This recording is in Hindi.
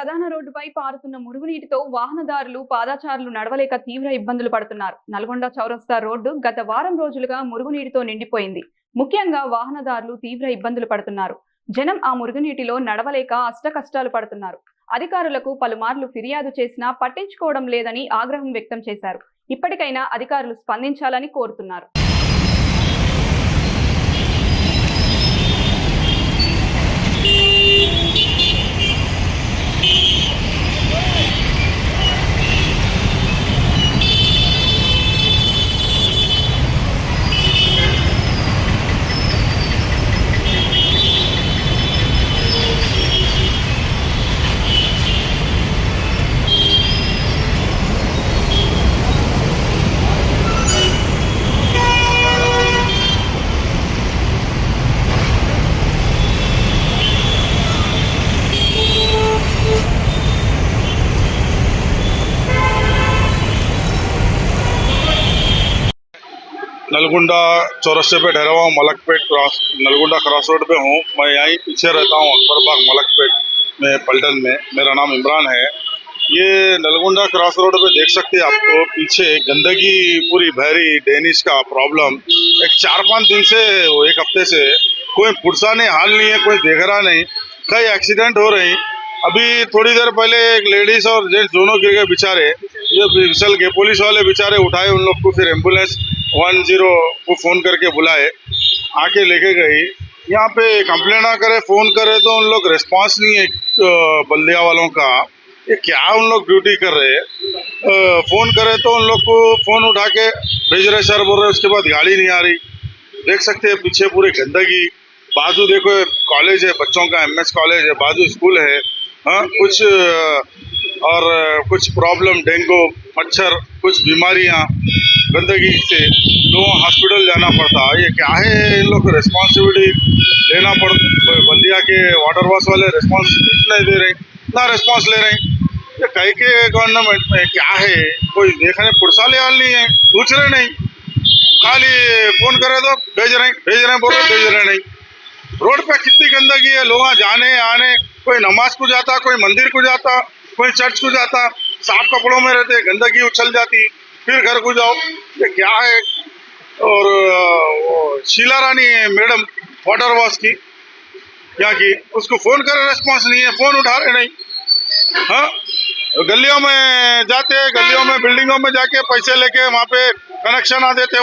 ప్రధాన రోడ్డుపై పారుతున్న మురుగునీటితో వాహనదారులు పాదాచారులు నడవలేక తీవ్ర ఇబ్బందులు పడుతున్నారు. నల్గొండ చౌరస్తా రోడ్డు గత వారం రోజులుగా మురుగునీటితో నిండిపోయింది. ముఖ్యంగా వాహనదారులు తీవ్ర ఇబ్బందులు పడుతున్నారు. జనం ఆ మురుగునీటిలో నడవలేక అష్టకష్టాలు పడుతున్నారు. అధికారులకు పలుమార్లు ఫిర్యాదు చేసినా పట్టించుకోవడం లేదని ఆగ్రహం వ్యక్తం చేశారు. ఇప్పటికైనా అధికారులు స్పందించాలని కోరుతున్నారు. नलगुंडा चौरस्ते पे ठहरा हुआ हूँ, Malakpet cross, Nalgonda cross road पे हूँ। मैं यहीं पीछे रहता हूँ, अकबर बाग, मलकपेट में, पलटन में। मेरा नाम इमरान है। ये नलगुंडा क्रॉस रोड पे देख सकते हैं आपको पीछे गंदगी पूरी भरी, डेनिश का प्रॉब्लम। एक चार पाँच दिन से एक हफ़्ते से, कोई पुरसा नहीं, हाल नहीं है, कोई देख रहा नहीं। कई एक्सीडेंट हो रही अभी थोड़ी देर पहले एक लेडीज़ और जेंट्स दोनों गिर गए बेचारे। ये फिसल के पुलिस वाले बेचारे उठाए उन लोग को, फिर एंबुलेंस वन ज़ीरो को फ़ोन करके बुलाए, आके लेके गई। यहाँ पे कंप्लेन ना करे, फ़ोन करे तो उन लोग रिस्पांस नहीं है बल्दिया वालों का। ये क्या उन लोग ड्यूटी कर रहे हैं? फ़ोन करे तो उन लोग को फ़ोन उठा के भेज रहे सर बोल रहे उसके बाद गाड़ी नहीं आ रही। देख सकते हैं पीछे पूरी गंदगी। बाजू देखो कॉलेज है, बच्चों का एमएस कॉलेज है, बाजू स्कूल है। हाँ कुछ और कुछ प्रॉब्लम डेंगू मच्छर, कुछ बीमारियाँ। गंदगी से लोगों हॉस्पिटल जाना पड़ता। ये क्या है? इन लोग को रिस्पॉन्सिबिलिटी लेना पड़ बल्दिया के वाटर वॉश वाले रिस्पॉन्सिबिलिटी नहीं दे रहे, ना रिस्पॉन्स ले रहे। ये कहीं के गवर्नमेंट में क्या है? कोई देखने पुरसाले हाल नहीं है, पूछ रहे नहीं। खाली फ़ोन करे तो भेज रहे भेज रहे, बोल रहे, भेज रहे नहीं। रोड पे कितनी गंदगी है, लोग जाने, आने, कोई नमाज़ को जाता, कोई मंदिर को जाता, कोई चर्च को जाता, साफ़ कपड़ों में रहते, गंदगी उछल जाती। फिर घर को जाओ। ये क्या है? और Sheela Rani madam water wash की। क्या की? उसको फ़ोन कर रेस्पॉन्स नहीं है फ़ोन उठा रहे नहीं। हाँ? गलियों में जाते, गलियों में बिल्डिंगों में जाके पैसे लेके वहाँ पे कनेक्शन आ देते